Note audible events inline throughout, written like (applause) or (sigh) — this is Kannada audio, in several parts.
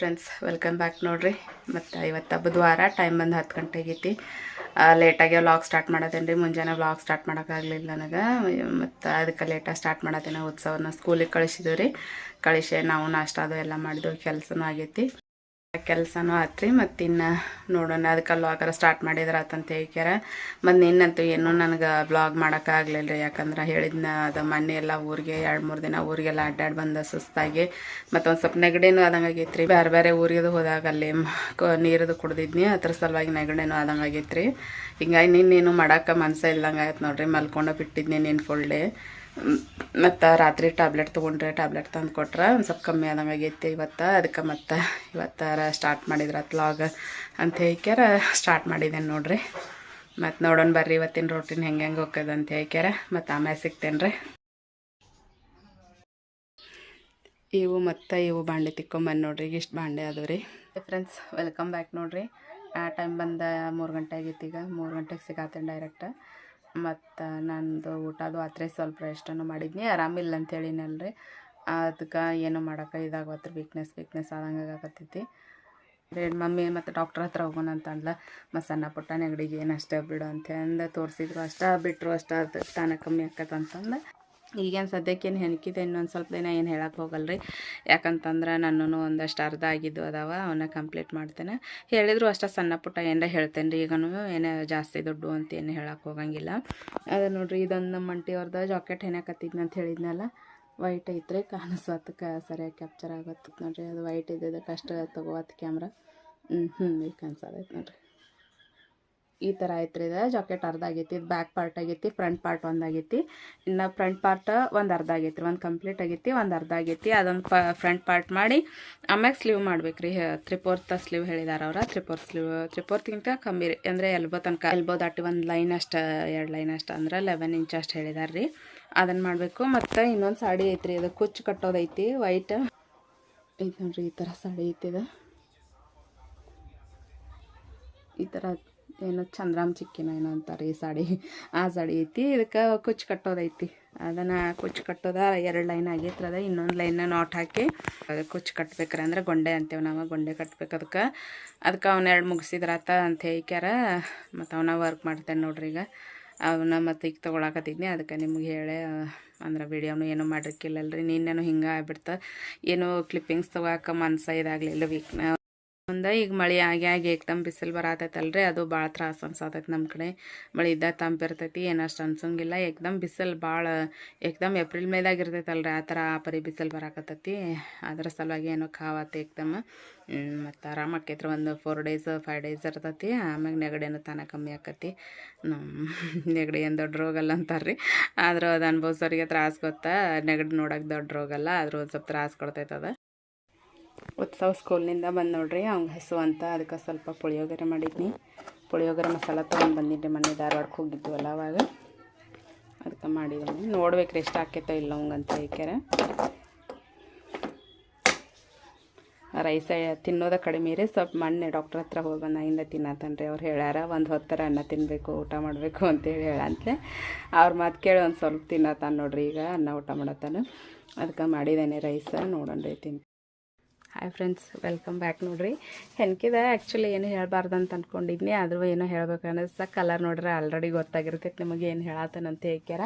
ಫ್ರೆಂಡ್ಸ್ ವೆಲ್ಕಮ್ ಬ್ಯಾಕ್ ನೋಡ್ರಿ. ಮತ್ತು ಇವತ್ತು ಬುಧವಾರ ಟೈಮ್ ಬಂದು ಹತ್ತು ಗಂಟೆ ಆಗೈತಿ ಲೇಟಾಗಿ ವ್ಲಾಗ್ ಸ್ಟಾರ್ಟ್ ಮಾಡತ್ತೇನೆ ರೀ ಮುಂಜಾನೆ ವ್ಲಾಗ್ ಸ್ಟಾರ್ಟ್ ಮಾಡೋಕ್ಕಾಗಲಿಲ್ಲ ನನಗೆ. ಮತ್ತು ಅದಕ್ಕೆ ಲೇಟಾಗಿ ಸ್ಟಾರ್ಟ್ ಮಾಡತ್ತೇನೆ. ಉತ್ಸವನ ಸ್ಕೂಲಿಗೆ ಕಳಿಸಿದ್ವಿ ರೀ ಕಳಿಸಿ ನಾವು ನಾಷ್ಟ ಅದು ಎಲ್ಲ ಮಾಡಿದ್ವಿ, ಕೆಲಸನೂ ಆಗೈತಿ. ಕೆಲಸನೂ ಆತ್ರಿ, ಮತ್ತು ಇನ್ನು ನೋಡೋಣ ಅದಕ್ಕೆ ವ್ಲಾಗರ ಸ್ಟಾರ್ಟ್ ಮಾಡಿದ್ರೆ ಆತಂತ ಹೇಳ್ಕ್ಯಾರ. ಮತ್ತು ನಿನ್ನಂತೂ ಏನೂ ನನಗೆ ಬ್ಲಾಗ್ ಮಾಡೋಕ್ಕಾಗಲಿಲ್ಲ ರೀ ಯಾಕಂದ್ರೆ ಹೇಳಿದ್ನ ಅದು ಮೊನ್ನೆ ಎಲ್ಲ ಊರಿಗೆ ಎರಡು ಮೂರು ದಿನ ಊರಿಗೆಲ್ಲ ಅಡ್ಡಾಡಿ ಬಂದ ಸುಸ್ತಾಗಿ. ಮತ್ತು ಒಂದು ಸ್ವಲ್ಪ ನೆಗಡಿನೂ ಆದಂಗೆ ಆಗೈತೆ ರೀ ಬೇರೆ ಬೇರೆ ಊರಿಗೆ ಹೋದಾಗ ಅಲ್ಲಿ ನೀರದು ಕುಡ್ದಿದ್ನಿ, ಅದ್ರ ಸಲುವಾಗಿ ನೆಗಡಿನೂ ಆದಂಗೆ ಆಗೈತೆ ರೀ ಹಿಂಗಾಗಿ ನಿನ್ನೇನು ಮಾಡೋಕೆ ಮನಸ್ಸೇ ಇಲ್ದಂಗೆ ಆಯ್ತು ನೋಡ್ರಿ ಮಲ್ಕೊಂಡು ಬಿಟ್ಟಿದ್ನಿ ನಿನ್ನ ಫುಲ್ ಡೇ ಮತ್ತು ರಾತ್ರಿ ಟ್ಯಾಬ್ಲೆಟ್ ತೊಗೊಂಡ್ರೆ ಟ್ಯಾಬ್ಲೆಟ್ ತಂದು ಕೊಟ್ರೆ ಒಂದು ಸ್ವಲ್ಪ ಕಮ್ಮಿ ಆದಂಗೆ ಆಗೈತಿ ಇವತ್ತು. ಅದಕ್ಕೆ ಮತ್ತು ಇವತ್ತಾರ ಸ್ಟಾರ್ಟ್ ಮಾಡಿದ್ರ ವ್ಲಾಗ್ ಅಂತ ಹೇಳ್ಕ್ಯಾರ ಸ್ಟಾರ್ಟ್ ಮಾಡಿದ್ದೇನೆ ನೋಡ್ರಿ. ಮತ್ತು ನೋಡೋಣ ಬರ್ರಿ ಇವತ್ತಿನ ರೊಟ್ಟಿನ ಹೆಂಗೆ ಹೆಂಗೆ ಹೋಗ್ತದೆ ಅಂತ ಹೇಳ್ಕ್ಯಾರ. ಮತ್ತು ಆಮೇಲೆ ಸಿಗ್ತೇನೆ ರೀ ಇವು ಮತ್ತು ಇವು ಬಾಂಡೆ ತಿಕ್ಕೊಂಬಂದು ನೋಡ್ರಿ. ಈಗ ಇಷ್ಟು ಬಾಂಡೆ ಅದು ರೀ ಫ್ರೆಂಡ್ಸ್ ವೆಲ್ಕಮ್ ಬ್ಯಾಕ್ ನೋಡ್ರಿ. ಆ ಟೈಮ್ ಬಂದ ಮೂರು ಗಂಟೆ ಆಗೈತಿ ಈಗ ಮೂರು ಗಂಟೆಗೆ ಸಿಗಾತೇನೆ ಡೈರೆಕ್ಟ್ ಮತ್ತು ನಂದು ಊಟದು ಆತ್ರೆ ಸ್ವಲ್ಪ ರೆಸ್ಟನ್ನು ಮಾಡಿದ್ನಿ. ಆರಾಮಿಲ್ಲ ಅಂತ ಹೇಳಿನಲ್ರಿ ಅದಕ್ಕೆ ಏನು ಮಾಡೋಕೆ ಇದಾಗತ್ತೆ ವೀಕ್ನೆಸ್ ವೀಕ್ನೆಸ್ ಆದಂಗೆ ಆಗಕತ್ತೈತಿ. ರೀ ಮಮ್ಮಿ ಮತ್ತು ಡಾಕ್ಟ್ರ್ ಹತ್ರ ಹೋಗೋಣ ಅಂತ ಅಂದ್ಲ ಮತ್ತು ಸಣ್ಣ ಪುಟ್ಟ ನೆಗಡಿಗೆ ಏನು ಅಷ್ಟೇ ಬಿಡು ಅಂತ ತೋರಿಸಿದ್ರು ಅಷ್ಟೇ ಬಿಟ್ಟರು ಅಷ್ಟೇ ಅದು ತಾನೇ ಕಮ್ಮಿ ಆಕತ್ತೆ ಅಂತಂದು. ಈಗೇನು ಸದ್ಯಕ್ಕೇನು ಹೆಣಕಿದೆ ಇನ್ನೊಂದು ಸ್ವಲ್ಪ ದಿನ ಏನು ಹೇಳಕ್ಕೆ ಹೋಗಲ್ರಿ. ಯಾಕಂತಂದ್ರೆ ನನ್ನೂ ಒಂದಷ್ಟು ಅರ್ಧ ಆಗಿದ್ದು ಅದಾವ ಅವನ್ನ ಕಂಪ್ಲೀಟ್ ಮಾಡ್ತೇನೆ. ಹೇಳಿದ್ರು ಅಷ್ಟೇ ಸಣ್ಣ ಪುಟ್ಟ ಏನಾರ ಹೇಳ್ತೇನೆ ರೀ ಈಗನೂ ಏನೇ ಜಾಸ್ತಿ ದುಡ್ಡು ಅಂತ ಏನು ಹೇಳಕ್ಕೆ ಹೋಗಂಗಿಲ್ಲ. ಅದು ನೋಡ್ರಿ ಇದೊಂದು ನಮ್ಮ ಮಂಟಿ ಅವ್ರದ್ದು ಜಾಕೆಟ್ ಹೆಣಕತ್ತಿದ್ನ ಅಂತ ಹೇಳಿದ್ನಲ್ಲ ವೈಟ್ ಐತ್ರಿ ಕಾಣಿಸ್ವತ್ತಕ್ಕೆ ಸರಿಯಾಗಿ ಕ್ಯಾಪ್ಚರ್ ಆಗತ್ತೆ ನೋಡಿರಿ, ಅದು ವೈಟ್ ಇದ್ದಿದ್ದಕ್ಕೆ ಅಷ್ಟು ತಗೋವತ್ತು ಕ್ಯಾಮ್ರಾ ಹ್ಞೂ ಹ್ಞೂ ಈಗ ಕಾಣಿಸೋದೈತೆ ನೋಡ್ರಿ. ಈ ಥರ ಐತ್ರಿ ಇದು. ಜಾಕೆಟ್ ಅರ್ಧ ಆಗೈತಿ, ಇದು ಬ್ಯಾಕ್ ಪಾರ್ಟ್ ಆಗೈತಿ ಫ್ರಂಟ್ ಪಾರ್ಟ್ ಒಂದು ಆಗೈತಿ. ಇನ್ನು ಫ್ರಂಟ್ ಪಾರ್ಟ್ ಒಂದು ಅರ್ಧ ಆಗೈತಿ ಒಂದು ಕಂಪ್ಲೀಟ್ ಆಗೈತಿ, ಒಂದು ಅರ್ಧ ಆಗೈತಿ. ಅದೊಂದು ಫ್ರಂಟ್ ಪಾರ್ಟ್ ಮಾಡಿ ಆಮ್ಯಾಗ ಸ್ಲೀವ್ ಮಾಡ್ಬೇಕು ರೀ ತ್ರಿಪೋರ್ತ ಸ್ಲೀವ್ ಹೇಳಿದಾರ ಅವ್ರ. ತ್ರಿಪೋರ್ ಸ್ಲೀವ್ ತ್ರಿಪೋರ್ತ್ಗಿಂತ ಕಮ್ಮಿ ಅಂದರೆ ಎಲ್ಬೋ ತನಕ ಎಲ್ಬೋ ದಾಟಿ ಒಂದು ಲೈನ್ ಅಷ್ಟು, ಎರಡು ಲೈನ್ ಅಷ್ಟು ಅಂದ್ರೆ ಲೆವೆನ್ ಇಂಚ್ ಅಷ್ಟು ಹೇಳಿದಾರೆ ರೀ. ಅದನ್ನು ಮಾಡಬೇಕು. ಮತ್ತು ಇನ್ನೊಂದು ಸಾಡಿ ಐತ್ರಿ ಇದು. ಕುಚ್ಚು ಕಟ್ಟೋದೈತಿ ವೈಟ್ ಇದು ನೋಡ್ರಿ, ಈ ಥರ ಸಾಡಿ ಐತಿದ ಈ ಥರ ಏನು ಚಂದ್ರಾಮ್ ಚಿಕ್ಕಿನ ಏನೋ ಅಂತಾರೆ ಈ ಸಾಡಿ. ಆ ಸಾಡಿ ಐತಿ. ಇದಕ್ಕೆ ಕುಚ್ಚು ಕಟ್ಟೋದೈತಿ ಅದನ್ನು ಕುಚ್ಚು ಕಟ್ಟೋದ ಎರಡು ಲೈನ್ ಆಗೈತ್ರಿ ಇನ್ನೊಂದು ಲೈನ್ನ ನಾಟ್ ಹಾಕಿ ಅದು ಕುಚ್ಚು ಕಟ್ಬೇಕ್ರೆ ಅಂದ್ರೆ ಗೊಂಡೆ ಅಂತೇವೆ ನಾವು. ಗೊಂಡೆ ಕಟ್ಬೇಕು ಅದಕ್ಕೆ. ಅದಕ್ಕೆ ಅವನ ಎರಡು ಮುಗಿಸಿದ್ರಾತ ಅಂತ ಹೇಳ್ಕ್ಯಾರ. ಮತ್ತು ಅವನ ವರ್ಕ್ ಮಾಡ್ತೇನೆ ನೋಡ್ರಿ ಈಗ. ಅವನ್ನ ಮತ್ತು ಈಗ ತೊಗೊಳಕತ್ತಿದ್ನಿ. ಅದಕ್ಕೆ ನಿಮ್ಗೆ ಹೇಳಿ, ಅಂದ್ರೆ ವಿಡಿಯೋನು ಏನೂ ಮಾಡಿರ್ಕಿಲ್ಲಲ್ರಿ. ನಿನ್ನೇನು ಹಿಂಗೆ ಆಗ್ಬಿಡ್ತ. ಏನು ಕ್ಲಿಪ್ಪಿಂಗ್ಸ್ ತೊಗೊಳಕ್ಕೆ ಮನ್ಸ ಇದಾಗಲಿಲ್ಲ ವೀಕ್ ಮುಂದೆ ಈಗ ಮಳೆ ಆಗಿ ಆಗಿ ಏಕ್ದಮ್ ಬಿಸಿಲು ಬರತೈತಲ್ರಿ, ಅದು ಭಾಳ ತ್ರಾಸ ಅನ್ಸತೈತಿ ನಮ್ಮ ಕಡೆ. ಮಳೆ ಇದ್ದಾಗ ತಂಪಿರ್ತೈತಿ ಏನು ಅಷ್ಟು ಅನ್ಸಂಗಿಲ್ಲ. ಏಕ್ದಮ್ ಬಿಸಿಲು ಭಾಳ ಏಕ್ದಮ್ ಏಪ್ರಿಲ್ ಮೇದಾಗ ಇರ್ತೈತಲ್ರಿ ಆ ಥರ ಆ ಪರಿ ಬಿಸಿಲು ಬರಾಕತ್ತೈತಿ. ಅದ್ರ ಸಲುವಾಗಿ ಏನೋ ಕಾವತ್ತೆ ಏಕ್ದಮ್ ಮತ್ತು ಆರಾಮ ಆಕೈತ್ರಿ ಒಂದು ಫೋರ್ ಡೇಸ್ ಫೈವ್ ಡೇಸ್ ಇರ್ತೈತಿ. ಆಮ್ಯಾಗ ನೆಗಡಿನೂ ತಾನ ಕಮ್ಮಿ ಆಕತಿ. ನೆಗಡಿ ಏನು ದೊಡ್ಡ ರೋಗಲ್ಲ ಅಂತಾರೆ ರೀ ಆದ್ರೆ ಅದು ಅನ್ಭವ್ಸೋರಿಗೆ ತ್ರಾಸ ಗೊತ್ತಾ. ನೆಗಡಿ ನೋಡೋಕೆ ದೊಡ್ಡ ರೋಗಲ್ಲ ಆದ್ರೂ ಒಂದು ಸ್ವಲ್ಪ ತ್ರಾಸ ಕೊಡ್ತೈತದ ಉತ್ಸವ ಸ್ಕೂಲ್ನಿಂದ ಬಂದು ನೋಡ್ರಿ ಅವ್ನ ಹಸು ಅಂತ ಅದಕ್ಕೆ ಸ್ವಲ್ಪ ಪುಳಿಯೋಗರೆ ಮಾಡಿದ್ನಿ. ಪುಳಿಯೋಗರೆ ಮಸಾಲ ತೊಗೊಂಡು ಬಂದಿದ್ದೆ ಮೊನ್ನೆ ಧಾರವಾಡಕ್ಕೆ ಹೋಗಿದ್ವಲ್ಲ ಅವಾಗ. ಅದಕ್ಕೆ ಮಾಡಿದ್ದೀನಿ. ನೋಡ್ಬೇಕು ರೀ ಎಷ್ಟು ಆಕೈತೋ ಇಲ್ಲ ಹಂಗಂತ ಹೇಳ್ಕ್ಯಾರ ರೈಸ ತಿನ್ನೋದ ಕಡಿಮೆ ರೀ, ಸ್ವಲ್ಪ ಮೊನ್ನೆ ಡಾಕ್ಟ್ರ್ ಹತ್ರ ಹೋಗಿ ಬಂದಾಗಿಂದ ತಿನ್ನತ್ತನ್ರಿ ಅವ್ರು ಹೇಳ್ಯಾರ, ಒಂದು ಹೊತ್ತರ ಅನ್ನ ತಿನ್ನಬೇಕು ಊಟ ಮಾಡಬೇಕು ಅಂತೇಳಿ ಹೇಳಂತಲೇ. ಅವ್ರ ಮಾತು ಕೇಳಿ ಒಂದು ಸ್ವಲ್ಪ ತಿನ್ನತ್ತಾನ ನೋಡ್ರಿ ಈಗ ಅನ್ನ ಊಟ ಮಾಡತ್ತಾನ ಅದಕ್ಕೆ ಮಾಡಿದ್ದೇನೆ ರೈಸ ನೋಡೋಣ ರೀ ತಿನ್ ಹಾಯ್ ಫ್ರೆಂಡ್ಸ್ ವೆಲ್ಕಮ್ ಬ್ಯಾಕ್ ನೋಡ್ರಿ. ಹೆನ್ಕಿದ ಆ್ಯಕ್ಚುಲಿ ಏನು ಹೇಳಬಾರ್ದು ಅಂತ ಅಂದ್ಕೊಂಡಿದ್ನಿ ಆದರೂ ಏನೋ ಹೇಳ್ಬೇಕು ಅನ್ನಿಸ್ತಾ. ಕಲರ್ ನೋಡ್ರಿ ಆಲ್ರೆಡಿ ಗೊತ್ತಾಗಿರ್ತೈತೆ. ನಿಮಗೆ ಏನು ಹೇಳತ್ತನಂತ ಹೇಳ್ಕ್ಯಾರ.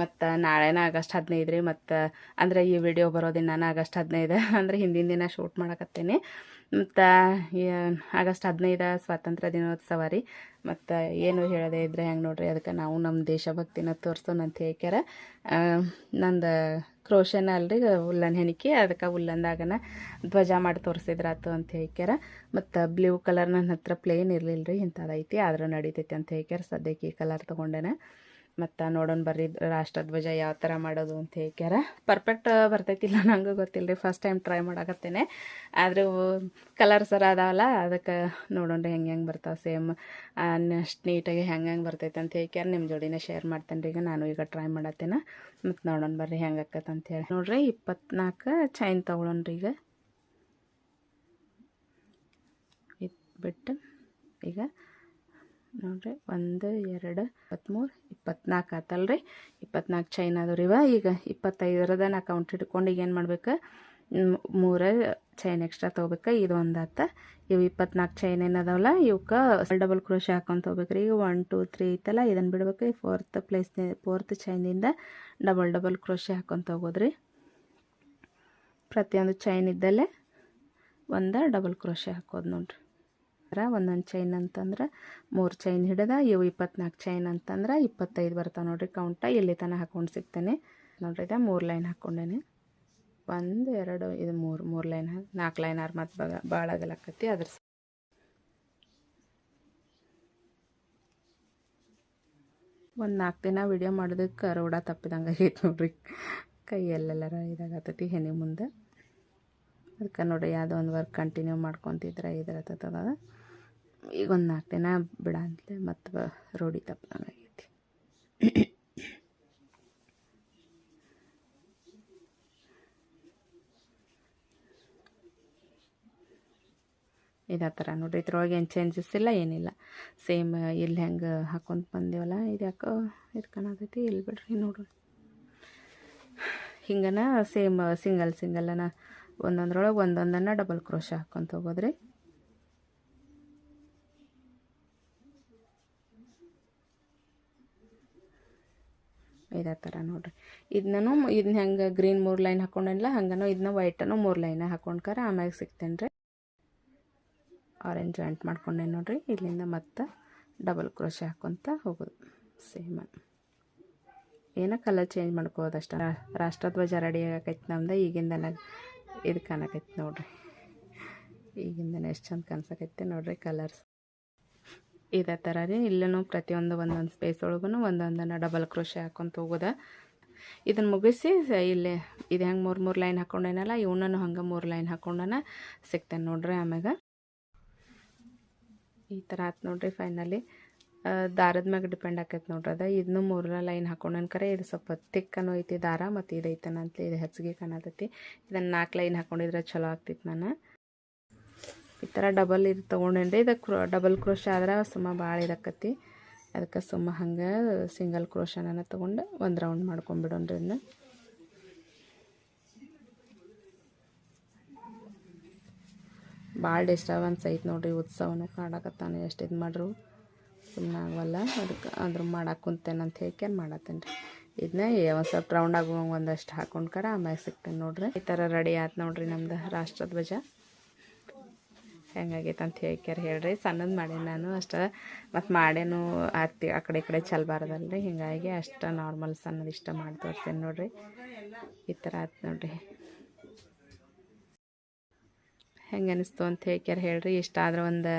ಮತ್ತು ನಾಳೆನ ಆಗಸ್ಟ್ ಹದಿನೈದು ರೀ ಮತ್ತು ಅಂದರೆ ಈ ವಿಡಿಯೋ ಬರೋದಿನ ಆಗಸ್ಟ್ ಹದಿನೈದು. (laughs) ಅಂದರೆ ಹಿಂದಿನ ದಿನ ಶೂಟ್ ಮಾಡಕತ್ತೇನೆ. ಮತ್ತು ಆಗಸ್ಟ್ ಹದಿನೈದು ಸ್ವಾತಂತ್ರ್ಯ ದಿನೋತ್ಸವ ರೀ. ಮತ್ತು ಏನು ಹೇಳದೇ ಇದ್ರೆ ಹೆಂಗೆ ನೋಡ್ರಿ. ಅದಕ್ಕೆ ನಾವು ನಮ್ಮ ದೇಶಭಕ್ತಿನ ತೋರಿಸೋಣ ಅಂತ ಹೇಳ್ಕ್ಯಾರ. ನಂದು ಕ್ರೋಶನ ಅಲ್ರಿ ಉಲ್ಲನ್ ಹೆಣಿಕೆ, ಅದಕ್ಕೆ ಉಲ್ಲಂದಾಗನ ಧ್ವಜ ಮಾಡಿ ತೋರಿಸಿದ್ರಾತು ಅಂತ ಹೇಳ್ಕ್ಯಾರ. ಮತ್ತು ಬ್ಲೂ ಕಲರ್ ನನ್ನ ಹತ್ರ ಪ್ಲೇನ್ ಇರಲಿಲ್ಲ ರೀ ಇಂಥದ್ದೈತಿ ಆದ್ರೆ ನಡೀತೈತಿ ಅಂತ ಹೇಳ್ಕ್ಯಾರ. ಸದ್ಯಕ್ಕೆ ಈ ಕಲರ್ ತೊಗೊಂಡೇನೆ. ಮತ್ತು ನೋಡೋಣ ಬರ್ರಿ, ರಾಷ್ಟ್ರಧ್ವಜ ಯಾವ ಥರ ಮಾಡೋದು ಅಂತ ಹೇಳ್ಯಾರ ಪರ್ಫೆಕ್ಟ್ ಬರ್ತೈತಿಲ್ಲ ನಂಗೂ ಗೊತ್ತಿಲ್ಲ ರೀ ಫಸ್ಟ್ ಟೈಮ್ ಟ್ರೈ ಮಾಡಕತ್ತೇನೆ. ಆದರೂ ಕಲರ್ ಸರ ಅದಾವಲ್ಲ, ಅದಕ್ಕೆ ನೋಡೋಣ ರೀ ಹೆಂಗೆ ಹೆಂಗೆ ಬರ್ತಾವೆ ಸೇಮ್ ಅಷ್ಟು ನೀಟಾಗಿ ಹೆಂಗೆ ಹೆಂಗೆ ಬರ್ತೈತೆ ಅಂತ ಹೇಳ್ಯಾರ ನಿಮ್ಮ ಜೋಡಿನೇ ಶೇರ್ ಮಾಡ್ತೇನೆ ರೀ ಈಗ ನಾನು ಈಗ ಟ್ರೈ ಮಾಡತ್ತೇನೆ. ಮತ್ತು ನೋಡೋಣ ಬರ್ರಿ ಹೆಂಗೆ ಆಕತ್ತೆ ಅಂತೇಳಿ ನೋಡ್ರಿ ಇಪ್ಪತ್ನಾಲ್ಕು ಚೈನ್ ತೊಗೊಳೋಣ ರೀ ಈಗ ಬಿಟ್ಟು ಈಗ ನೋಡಿರಿ, ಒಂದು, ಎರಡು ಇಪ್ಪತ್ತ್ಮೂರು ಇಪ್ಪತ್ನಾಲ್ಕು ಆತಲ್ರಿ. ಇಪ್ಪತ್ನಾಲ್ಕು ಚೈನ್ ಇವ. ಈಗ ಇಪ್ಪತ್ತೈದರದ ನಾ ಕೌಂಟ್ ಹಿಡ್ಕೊಂಡು ಈಗ ಏನು ಮಾಡ್ಬೇಕು ಮೂರ ಚೈನ್ ಎಕ್ಸ್ಟ್ರಾ ತೊಗೋಬೇಕು? ಇದು ಒಂದು ಆತ. ಇವು ಇಪ್ಪತ್ನಾಲ್ಕು ಚೈನ್ ಏನದಾವಲ್ಲ ಇವಕ್ಕೆ ಡಬಲ್ ಕ್ರೋಶೆ ಹಾಕೊಂಡು ತೊಗೋಬೇಕ್ರಿ. ಈಗ ಒನ್ ಟೂ ತ್ರೀ ಐತಲ್ಲ ಇದನ್ನು ಬಿಡ್ಬೇಕು. ಈ ಫೋರ್ತ್ ಪ್ಲೇಸ್ ಫೋರ್ತ್ ಚೈನಿಂದ ಡಬಲ್ ಡಬಲ್ ಕ್ರೋಶೆ ಹಾಕೊಂಡು ತೊಗೋದ್ರಿ. ಪ್ರತಿಯೊಂದು ಚೈನ್ ಇದ್ದಲ್ಲೇ ಒಂದು ಡಬಲ್ ಕ್ರೋಶೆ ಹಾಕೋದು ನೋಡ್ರಿ. ಒಂದೊಂದು ಚೈನ್ ಅಂತಂದ್ರೆ ಮೂರು ಚೈನ್ ಹಿಡಿದ, ಇವು ಇಪ್ಪತ್ನಾಲ್ಕು ಚೈನ್ ಅಂತಂದ್ರೆ ಇಪ್ಪತ್ತೈದು ಬರ್ತಾವೆ ನೋಡಿರಿ ಕೌಂಟ ಇಲ್ಲಿ ತನಕ ಹಾಕೊಂಡು ಸಿಗ್ತೇನೆ. ನೋಡ್ರಿ ಇದೆ ಮೂರು ಲೈನ್ ಹಾಕ್ಕೊಂಡೇನೆ ಒಂದು, ಎರಡು, ಇದು ಮೂರು ಮೂರು ಲೈನ್ ನಾಲ್ಕು ಲೈನ್ ಆರು ಮತ್ತು ಬಗ ಭಾಳ ಆಗಲಕ್ಕತಿ ಅದ್ರ ಒಂದು ನಾಲ್ಕು ದಿನ ವಿಡಿಯೋ ಮಾಡೋದಕ್ಕೆ ರೋಡ ತಪ್ಪಿದಂಗೆ ಆಗೈತೆ ನೋಡ್ರಿ. ಕೈ ಎಲ್ಲೆಲ್ಲರ ಇದಾಗತ್ತೈತಿ ಹೆಣಿ ಮುಂದೆ. ಅದಕ್ಕೆ ನೋಡಿ ಯಾವುದೋ ಒಂದು ವರ್ಕ್ ಕಂಟಿನ್ಯೂ ಮಾಡ್ಕೊತಿದ್ರೆ ಇದ್ರತ್ತದ ಈಗ ಒಂದು ನಾಲ್ಕು ದಿನ ಬಿಡ ಅಂತಲೇ ಮತ್ತು ರೋಡಿ ತಪ್ಪಿದಂಗೆ ಆಗೈತಿ. ಇದೇ ಥರ ನೋಡ್ರಿ, ಇದ್ರೊಳಗೆ ಏನು ಚೇಂಜಸ್ ಇಲ್ಲ, ಏನಿಲ್ಲ. ಸೇಮ್ ಇಲ್ಲಿ ಹೆಂಗೆ ಹಾಕೊಂಡು ಬಂದೇವಲ್ಲ, ಇದು ಯಾಕೋ ಇದು ಕಾಣತೈತಿ ಇಲ್ಲಿ ಬಿಡ್ರಿ ನೋಡ್ರಿ. ಹಿಂಗನ ಸೇಮ್ ಸಿಂಗಲ್ ಸಿಂಗಲ್ನ ಒಂದೊಂದ್ರೊಳಗೆ ಒಂದೊಂದನ್ನು ಡಬಲ್ ಕ್ರೋಶ ಹಾಕ್ಕೊಂತ ಹೋಗೋದ್ರಿ. ಇದೇ ಥರ ನೋಡಿರಿ. ಇದನ್ನೂ ಇದನ್ನ ಹೆಂಗೆ ಗ್ರೀನ್ ಮೂರು ಲೈನ್ ಹಾಕೊಂಡಿಲ್ಲ ಹಂಗನೂ ಇದನ್ನ ವೈಟನ್ನು ಮೂರು ಲೈನ ಹಾಕೊಂಡ್ಕಾರ ಆಮ್ಯಾಗ ಸಿಗ್ತೇನೆ ರೀ ಆರೆಂಜ್ ಜಾಯಿಂಟ್ ಮಾಡ್ಕೊಂಡೆ ನೋಡಿರಿ. ಇಲ್ಲಿಂದ ಮತ್ತೆ ಡಬಲ್ ಕ್ರೋಶೆ ಹಾಕೊತ ಹೋಗೋದು. ಸೇಮ್ ಏನೋ ಕಲರ್ ಚೇಂಜ್ ಮಾಡ್ಕೋದು ಅಷ್ಟ ರಾಷ್ಟ್ರಧ್ವಜ ರೆಡಿ ಆಗಕೈತಿ ನಮ್ದು, ಈಗಿಂದನ ಇದು ಕಾಣಕೈತಿ ನೋಡಿರಿ. ಈಗಿಂದನೇ ಎಷ್ಟು ಚಂದ ಕಾಣಿಸಕೈತೆ ನೋಡಿರಿ ಕಲರ್ಸ್ ಇದೇ ಥರ ರೀ ಇಲ್ಲೂ ಪ್ರತಿಯೊಂದು ಒಂದೊಂದು ಸ್ಪೇಸ್ ಒಳಗೂ ಒಂದೊಂದನ್ನು ಡಬಲ್ ಕ್ರೋಶೆ ಹಾಕ್ಕೊಂತ ಹೋಗೋದ. ಇದನ್ನು ಮುಗಿಸಿ ಇಲ್ಲಿ ಇದು ಹೆಂಗೆ ಮೂರು ಮೂರು ಲೈನ್ ಹಾಕ್ಕೊಂಡೇನಲ್ಲ ಇವನನ್ನು ಹಂಗೆ ಮೂರು ಲೈನ್ ಹಾಕೊಂಡನ ಸಿಗ್ತೇನೆ ನೋಡ್ರಿ ಆಮ್ಯಾಗ. ಈ ಥರ ಆತು ನೋಡ್ರಿ ಫೈನಲಿ ದಾರದ ಮ್ಯಾಗ ಡಿಪೆಂಡ್ ಆಕೈತೆ ನೋಡ್ರಿ ಅದ. ಇದನ್ನು ಮೂರ ಲೈನ್ ಹಾಕೊಂಡನ್ ಕರೆ, ಇದು ಸ್ವಲ್ಪ ತಿಕ್ಕನೂ ಐತಿ ದಾರ ಮತ್ತು ಇದು ಇದು ಹೆಚ್ಚಿಗೆ ಕಾಣತೈತಿ. ಇದನ್ನು ನಾಲ್ಕು ಲೈನ್ ಹಾಕೊಂಡಿದ್ರೆ ಚಲೋ ಆಗ್ತಿತ್ತು ನಾನು. ಈ ಥರ ಡಬಲ್ ಇದು ತೊಗೊಂಡೇನ್ರಿ? ಇದು ಕ್ರೋ ಡಬಲ್ ಕ್ರೋಶ ಆದ್ರೆ ಸುಮ್ಮ ಭಾಳ ಇದಾಕತಿ ಅದಕ್ಕೆ ಸುಮ್ಮ ಹಂಗೆ ಸಿಂಗಲ್ ಕ್ರೋಶನ ತೊಗೊಂಡು ಒಂದು ರೌಂಡ್ ಮಾಡ್ಕೊಂಬಿಡೋಣ್ರಿ ಇದನ್ನ ಭಾಳ ಡಿಸ್ಟರ್ಬೆನ್ಸ್ ಐತೆ ನೋಡ್ರಿ, ಉತ್ಸವನು ಕಾಡಕತ್ತಾನೆ ಎಷ್ಟು ಇದು ಮಾಡ್ರು. ಸುಮ್ಮನೆ ಆಗವಲ್ಲ ಅದಕ್ಕೆ ಅಂದ್ರೆ ಮಾಡಕ್ಕೆ ಕುಂತೇನೆ ಅಂತ ಹೇಳ್ಕೊಂಡು ಮಾಡತ್ತೇನೆ ರೀ ಇದನ್ನ ಒಂದು ಸ್ವಲ್ಪ ರೌಂಡ್ ಆಗುವಂಗೆ ಒಂದಷ್ಟು ಹಾಕೊಂಡು ಕಡೆ ಆಮೇಲೆ ಸಿಗ್ತೇನೆ ನೋಡ್ರಿ. ಈ ಥರ ರೆಡಿ ಆಯ್ತು ನೋಡ್ರಿ ನಮ್ದು ರಾಷ್ಟ್ರಧ್ವಜ. ಹೆಂಗಾಗೈತೆ ಅಂತ ಹೇಳ್ಕ್ಯಾರ ಹೇಳ್ರಿ. ಸಣ್ಣದು ಮಾಡೇನಿ ನಾನು ಅಷ್ಟು. ಮತ್ತು ಮಾಡೇನು ಆತಿ ಆ ಕಡೆ ಈ ಕಡೆ ಚಲ್ಬಾರ್ದಲ್ರಿ ಹಿಂಗಾಗಿ ಅಷ್ಟು ನಾರ್ಮಲ್ ಸಣ್ಣದು ಇಷ್ಟ ಮಾಡಿ ತೋರಿಸ್ತೀನಿ ನೋಡ್ರಿ. ಈ ಥರ ಆಯ್ತು ನೋಡ್ರಿ. ಹೆಂಗೆ ಅನಿಸ್ತು ಅಂತ ಹೇಳ್ಕ್ಯಾರ ಹೇಳ್ರಿ. ಇಷ್ಟ ಆದ್ರೆ ಒಂದು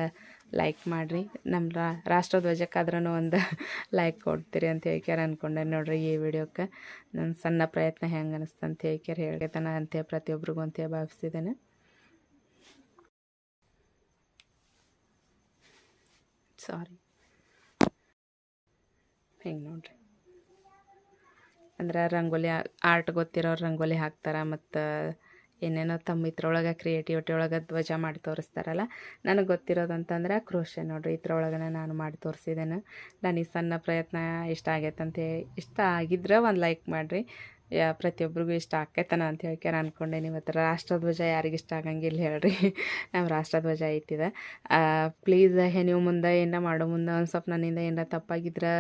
ಲೈಕ್ ಮಾಡಿರಿ. ನಮ್ಮ ರಾಷ್ಟ್ರಧ್ವಜಕ್ಕಾದ್ರೂ ಒಂದು ಲೈಕ್ ಕೊಡ್ತೀರಿ ಅಂತ ಹೇಳ್ಕ್ಯಾರ ಅಂದ್ಕೊಂಡೆ ನೋಡ್ರಿ ಈ ವಿಡಿಯೋಕ್ಕೆ ನನ್ನ ಸಣ್ಣ ಪ್ರಯತ್ನ ಹೆಂಗೆ ಅನಿಸ್ತು ಅಂತ ಹೇಳ್ಕ್ಯಾರ ಹೇಳ್ತನ. ಅಂತ ಪ್ರತಿಯೊಬ್ಬರಿಗೂ ಅಂತ ಭಾವಿಸ್ತಿದ್ದೇನೆ. ಸಾರಿ. ಹಿಂಗೆ ನೋಡ್ರಿ. ಅಂದ್ರೆ ರಂಗೋಲಿ ಆರ್ಟ್ ಗೊತ್ತಿರೋರು ರಂಗೋಲಿ ಹಾಕ್ತಾರೆ ಮತ್ತು ಏನೇನೋ ತಮ್ಮ ಇದ್ರೊಳಗೆ ಕ್ರಿಯೇಟಿವಿಟಿ ಒಳಗೆ ಧ್ವಜ ಮಾಡಿ ತೋರಿಸ್ತಾರಲ್ಲ, ನನಗೆ ಗೊತ್ತಿರೋದು ಅಂತಂದ್ರೆ ಕ್ರೋಶೆ ನೋಡ್ರಿ, ಇದ್ರೊಳಗನೆ ನಾನು ಮಾಡಿ ತೋರಿಸಿದ್ದೇನೆ ನನಗೆ ಸಣ್ಣ ಪ್ರಯತ್ನ ಇಷ್ಟ ಆಗೈತೆ ಇಷ್ಟ ಆಗಿದ್ರೆ ಒಂದು ಲೈಕ್ ಮಾಡಿರಿ. ಯಾ ಪ್ರತಿಯೊಬ್ಬರಿಗೂ ಇಷ್ಟ ಆಕೈತನ ಅಂತ ಹೇಳ್ಕ್ಯಾರ ಅಂದ್ಕೊಂಡೇನಿ ಹತ್ರ ರಾಷ್ಟ್ರಧ್ವಜ ಯಾರಿಗೆ ಇಷ್ಟ ಆಗಂಗಿಲ್ಲ ಹೇಳ್ರಿ. (laughs) ನಮ್ಮ ರಾಷ್ಟ್ರಧ್ವಜ ಐತಿದೆ. ಪ್ಲೀಸ್ ನೀವು ಮುಂದೆ ಏನ ಮಾಡೋ ಮುಂದೆ ಒಂದು ಸ್ವಲ್ಪ ನನ್ನಿಂದ ಏನರ ತಪ್ಪಾಗಿದ್ರೆ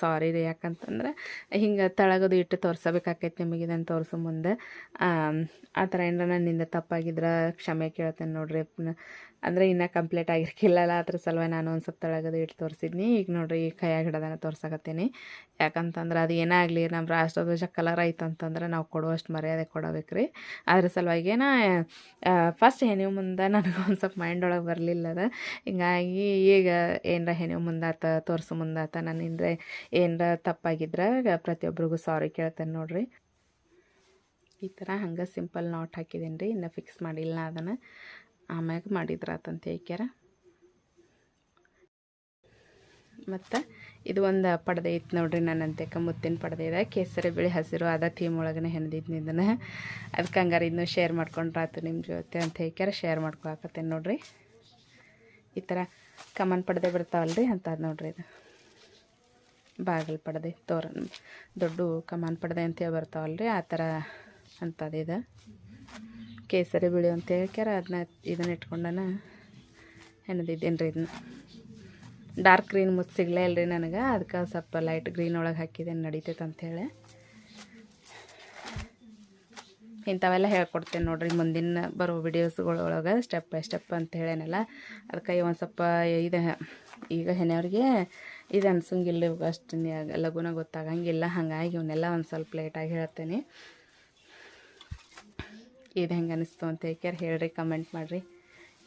ಸಾರಿ ರೀ. ಯಾಕಂತಂದ್ರೆ ಹಿಂಗೆ ತಳಗದು ಇಟ್ಟು ತೋರಿಸಬೇಕಾಕೈತಿ ನಿಮಗೆ ಇದನ್ನು ತೋರಿಸೋ ಮುಂದೆ. ಆ ಥರ ಏನರ ನನ್ನಿಂದ ತಪ್ಪಾಗಿದ್ರೆ ಕ್ಷಮೆ ಕೇಳ್ತೇನೆ ನೋಡ್ರಿ. ಅಂದರೆ ಇನ್ನೂ ಕಂಪ್ಲೀಟ್ ಆಗಿರ್ಕಿಲ್ಲಲ್ಲ ಅದ್ರ ಸಲುವಾಗಿ ನಾನು ಒಂದು ಸ್ವಲ್ಪ ತಳಗದು ಇಟ್ಟು ತೋರಿಸಿದ್ನಿ. ಈಗ ನೋಡ್ರಿ, ಈ ಕೈಯಾಗ ಹಿಡದನ ತೋರ್ಸಕತ್ತೀನಿ. ಯಾಕಂತಂದ್ರೆ ಅದು ಏನೇ ಆಗಲಿ ನಮ್ಮ ರಾಷ್ಟ್ರಧ್ವಜ ಕಲರ್ ಐತೆ ಅಂತಂದ್ರೆ ನಾವು ಕೊಡುವಷ್ಟು ಮರ್ಯಾದೆ ಕೊಡಬೇಕು ರೀ ಅದ್ರ ಸಲುವಾಗಿ ನಾ ಫಸ್ಟ್ ಹೆಣಿವು ಮುಂದೆ ನನಗೆ ಒಂದು ಸ್ವಲ್ಪ ಮೈಂಡ್ ಒಳಗೆ ಬರಲಿಲ್ಲ ಅದು. ಹಿಂಗಾಗಿ ಈಗ ಏನರ ಹೆಣಿವು ಮುಂದಾತ, ತೋರಿಸು ಮುಂದಾತ ನನ್ನಿಂದ ಏನರ ತಪ್ಪಾಗಿದ್ರೆ ಪ್ರತಿಯೊಬ್ಬರಿಗೂ ಸಾರಿ ಕೇಳ್ತೇನೆ ನೋಡಿರಿ. ಈ ಥರ ಹಂಗೆ ಸಿಂಪಲ್ ನಾಟ್ ಹಾಕಿದ್ದೀನಿ ರೀ ಇನ್ನೂ ಫಿಕ್ಸ್ ಮಾಡಿಲ್ಲ ಅದನ್ನು. ಆಮ್ಯಾಗ ಮಾಡಿದ್ರಾತಂತ ಹೇಳ್ಕ್ಯಾರ. ಮತ್ತು ಇದು ಒಂದು ಪಡದೆ ಇತ್ತು ನೋಡ್ರಿ ನಾನು ಅಂತ ಮುತ್ತಿನ ಪಡದೆ ಇದೆ. ಕೇಸರಿ ಬಿಳಿ ಹಸಿರು ಅದ ಥೀಮ್ ಒಳಗನೆ ಹೆಣ್ದಿದ್ನಿ ಇದನ್ನು ಅದಕ್ಕೆ ಹಂಗಾರೆ ಇದನ್ನು ಶೇರ್ ಮಾಡ್ಕೊಂಡ್ರಾತು ನಿಮ್ಮ ಜೊತೆ ಅಂತ ಹೇಳ್ಕ್ಯಾರ. ಶೇರ್ ಮಾಡ್ಕೊಳಕತ್ತೇನೆ ನೋಡ್ರಿ. ಈ ಥರ ಕಮನ್ ಪಡ್ದೆ ರೀ ಅಂತದು ನೋಡ್ರಿ ಇದು. ಬಾಗಿಲು ಪಡ್ದೆ ತೋರ ದೊಡ್ಡ ಕಮಾನ್ ಪಡ್ದೆ ಅಂತೇಳಿ ರೀ ಆ ಥರ ಅಂಥದ್ದು ಇದು. ಕೇಸರಿ ಬಿಳಿ ಅಂತ ಹೇಳ್ಕ್ಯಾರ ಅದನ್ನ ಇದನ್ನ ಇಟ್ಕೊಂಡನ ಏನದಿದ್ದೇನು ರೀ ಇದನ್ನ ಡಾರ್ಕ್ ಗ್ರೀನ್ ಮುತ್ತು ಸಿಗಲೇ ಇಲ್ರಿ ನನಗೆ ಅದಕ್ಕೆ ಸ್ವಲ್ಪ ಲೈಟ್ ಗ್ರೀನ್ ಒಳಗೆ ಹಾಕಿದ್ದೇನೆ ನಡೀತೈತೆ ಅಂಥೇಳಿ ಇಂಥವೆಲ್ಲ ಹೇಳ್ಕೊಡ್ತೇನೆ ನೋಡ್ರಿ, ಮುಂದಿನ ಬರೋ ವಿಡಿಯೋಸ್ಗಳೊಳಗೆ ಸ್ಟೆಪ್ ಬೈ ಸ್ಟೆಪ್ ಅಂತ ಹೇಳೇನಲ್ಲ. ಅದಕ್ಕೆ ಒಂದು ಸ್ವಲ್ಪ ಇದು ಈಗ ಹೆನೆಯವ್ರಿಗೆ ಇದು ಅನ್ಸಂಗಿಲ್ಲ ಇವಾಗ ಅಷ್ಟು ಲಗುನ ಗೊತ್ತಾಗಂಗಿಲ್ಲ, ಹಾಗಾಗಿ ಇವನ್ನೆಲ್ಲ ಒಂದು ಸ್ವಲ್ಪ ಲೇಟಾಗಿ ಹೇಳ್ತೇನೆ. ಇದು ಹೆಂಗೆ ಅನಿಸ್ತು ಅಂತ ಏಕ್ಯಾರ ಹೇಳ್ರಿ ಕಮೆಂಟ್ ಮಾಡಿರಿ.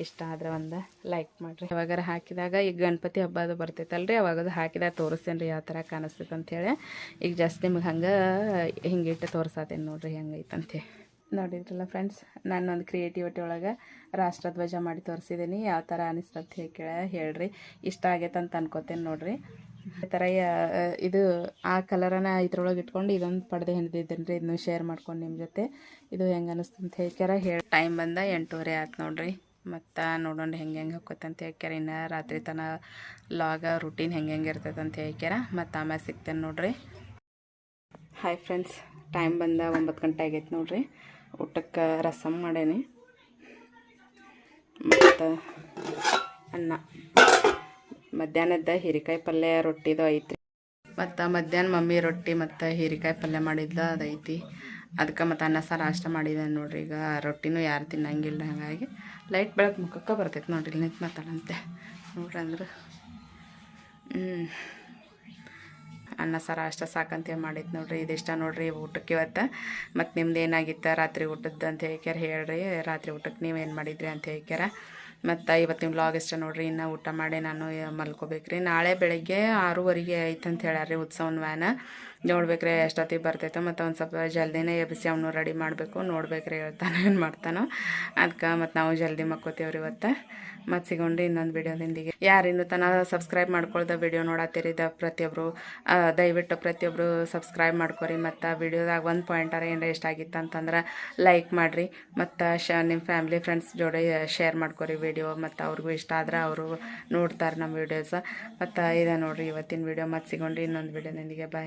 ಇಷ್ಟ ಆದ್ರೆ ಒಂದು ಲೈಕ್ ಮಾಡಿರಿ. ಯಾವಾಗಾರ ಹಾಕಿದಾಗ ಈಗ ಗಣಪತಿ ಹಬ್ಬ ಅದು ಬರ್ತೈತಲ್ರಿ ಅವಾಗ ಅದು ಹಾಕಿದಾಗ ತೋರಿಸ್ತೇನೆ ರೀ ಯಾವ ಥರ ಕಾಣಿಸ್ತೈತೆ ಅಂಥೇಳಿ ಈಗ ಜಾಸ್ತಿ ನಿಮ್ಗೆ ಹಂಗೆ ಹಿಂಗಿಟ್ಟು ತೋರ್ಸತ್ತೇನೆ ನೋಡಿರಿ ಹೆಂಗೈತೆ ಅಂತೇಳಿ ನೋಡಿದ್ರಲ್ಲ ಫ್ರೆಂಡ್ಸ್ ನಾನು ಒಂದು ಕ್ರಿಯೇಟಿವಿಟಿ ಒಳಗೆ ರಾಷ್ಟ್ರಧ್ವಜ ಮಾಡಿ ತೋರಿಸಿದ್ದೀನಿ ಯಾವ ಥರ ಅನಿಸ್ತಂತ ಹೇಳಿ ಹೇಳ್ರಿ. ಇಷ್ಟ ಆಗೈತೆ ಅಂತ ಅನ್ಕೋತೇನೆ ನೋಡ್ರಿ. ಥರ ಇದು ಆ ಕಲರನ್ನ ಇದ್ರೊಳಗೆ ಇಟ್ಕೊಂಡು ಇದೊಂದು ಪಡೆದೆ ಹಿಂದಿದ್ದೀನಿ ರೀ ಇದನ್ನು ಶೇರ್ ಮಾಡ್ಕೊಂಡು ನಿಮ್ಮ ಜೊತೆ. ಇದು ಹೆಂಗೆ ಅನಿಸ್ತು ಅಂತ ಹೇಳ್ಕ್ಯಾರ. ಹೇಳಿ. ಟೈಮ್ ಬಂದ ಎಂಟೂವರೆ ಆಯ್ತು ನೋಡ್ರಿ. ಮತ್ತು ನೋಡೋಣ ಹೆಂಗೆ ಹೆಂಗೆ ಅಂತ ಹೇಳ್ಕ್ಯಾರ. ಇನ್ನು ರಾತ್ರಿ ತನ ಲಾಗ ರುಟೀನ್ ಹೆಂಗೆ ಹೆಂಗೆ ಇರ್ತೈತೆ ಅಂತ ಹೇಳ್ಕ್ಯಾರ. ಮತ್ತು ಆಮೇಲೆ ಸಿಗ್ತೇನೆ ನೋಡ್ರಿ. ಹಾಯ್ ಫ್ರೆಂಡ್ಸ್ ಟೈಮ್ ಬಂದ ಒಂಬತ್ತು ಗಂಟೆ ಆಗೈತೆ ನೋಡ್ರಿ. ಊಟಕ್ಕೆ ರಸಮ್ ಮಾಡೇನಿ. ಮತ್ತು ಅನ್ನ. ಮಧ್ಯಾಹ್ನದ ಹೀರಿಕಾಯಿ ಪಲ್ಯ ರೊಟ್ಟಿದು ಐತ್ರಿ. ಮತ್ತು ಮಧ್ಯಾಹ್ನ ಮಮ್ಮಿ ರೊಟ್ಟಿ ಮತ್ತು ಹೀರಿಕಾಯಿ ಪಲ್ಯ ಮಾಡಿದ್ಲ, ಅದೈತಿ. ಅದಕ್ಕೆ ಮತ್ತು ಅನ್ನ ಸಾರು ನಾಷ್ಟ ಮಾಡಿದೆ ನೋಡ್ರಿ, ಈಗ ರೊಟ್ಟಿನೂ ಯಾರು ತಿನ್ನಂಗಿಲ್ಲ ಹಾಗಾಗಿ. ಲೈಟ್ ಬೆಳಕು ಮುಖಕ್ಕೆ ಬರ್ತೈತೆ ನೋಡ್ರಿ, ಇಲ್ಲಿ ನಿಂತು ಮಾತಾಡಂತೆ. ನೋಡ್ರಿ ಅಂದ್ರೆ ಅನ್ನ ಸಾರು ಅಷ್ಟ ಸಾಕಂತೇಳಿ ಮಾಡಿದ್ದು ನೋಡ್ರಿ, ಇದಿಷ್ಟ ನೋಡ್ರಿ ಊಟಕ್ಕೆ ಇವತ್ತು. ಮತ್ತು ನಿಮ್ದು ಏನಾಗಿತ್ತು, ರಾತ್ರಿ ಊಟದ್ದು ಅಂತ ಹೇಳ್ಕ್ಯಾರ ಹೇಳ್ರಿ, ರಾತ್ರಿ ಊಟಕ್ಕೆ ನೀವು ಏನು ಮಾಡಿದ್ರಿ ಅಂತ ಹೇಳ್ಕ್ಯಾರ. ಮತ್ತು ಇವತ್ತಿನ ಬ್ಲಾಗ್ ಇಷ್ಟ ನೋಡ್ರಿ, ಇನ್ನೂ ಊಟ ಮಾಡಿ ನಾನು ಮಲ್ಕೋಬೇಕ್ರಿ. ನಾಳೆ ಬೆಳಗ್ಗೆ ಆರೂವರೆಗೆ ಐತಂತ ಅಂತ ರೀ ಉತ್ಸವನ ವ್ಯಾನ ನೋಡ್ಬೇಕ್ರಿ ಎಷ್ಟೊತ್ತಿಗೆ ಬರ್ತೈತೆ ಮತ್ತು ಒಂದು ಸ್ವಲ್ಪ ಜಲ್ದಿನೇ ಎಬ್ಬಿಸಿ ಅವನು ರೆಡಿ ಮಾಡಬೇಕು, ನೋಡ್ಬೇಕ್ರೆ ಹೇಳ್ತಾನೆ, ಏನು ಮಾಡ್ತಾನೋ. ಅದಕ್ಕೆ ಮತ್ತು ನಾವು ಜಲ್ದಿ ಮಕ್ಕೋತೀವ್ರಿ ಇವತ್ತು. ಮತ್ತು ಸಿಗೊಂಡು ಇನ್ನೊಂದು ವೀಡಿಯೋದಿಂದಿಗೆ ಇನ್ನೂ ತನ ಸಬ್ಸ್ಕ್ರೈಬ್ ಮಾಡ್ಕೊಳ್ದ ವಿಡಿಯೋ ನೋಡತ್ತೀರಿ ದ ಪ್ರತಿಯೊಬ್ಬರು ದಯವಿಟ್ಟು ಪ್ರತಿಯೊಬ್ಬರು ಸಬ್ಸ್ಕ್ರೈಬ್ ಮಾಡ್ಕೊರಿ. ಮತ್ತು ವಿಡಿಯೋದಾಗ ಒಂದು ಪಾಯಿಂಟರ ಏನಾರ ಇಷ್ಟ ಆಗಿತ್ತು ಅಂತಂದ್ರೆ ಲೈಕ್ ಮಾಡಿರಿ. ಮತ್ತು ಶ ನಿಮ್ಮ ಫ್ಯಾಮಿಲಿ ಫ್ರೆಂಡ್ಸ್ ಜೋಡಿ ಶೇರ್ ಮಾಡ್ಕೊರಿ ವಿಡಿಯೋ ಮತ್ತು ಅವ್ರಿಗೂ ಇಷ್ಟ ಆದ್ರೆ ಅವರು ನೋಡ್ತಾರೆ ನಮ್ಮ ವಿಡಿಯೋಸ ಮತ್ತು ಇದೆ ನೋಡಿರಿ ಇವತ್ತಿನ ವಿಡಿಯೋ ಮತ್ತು ಸಿಗೊಂಡು ಇನ್ನೊಂದು ವಿಡಿಯೋದೊಂದಿಗೆ ಬಾಯ್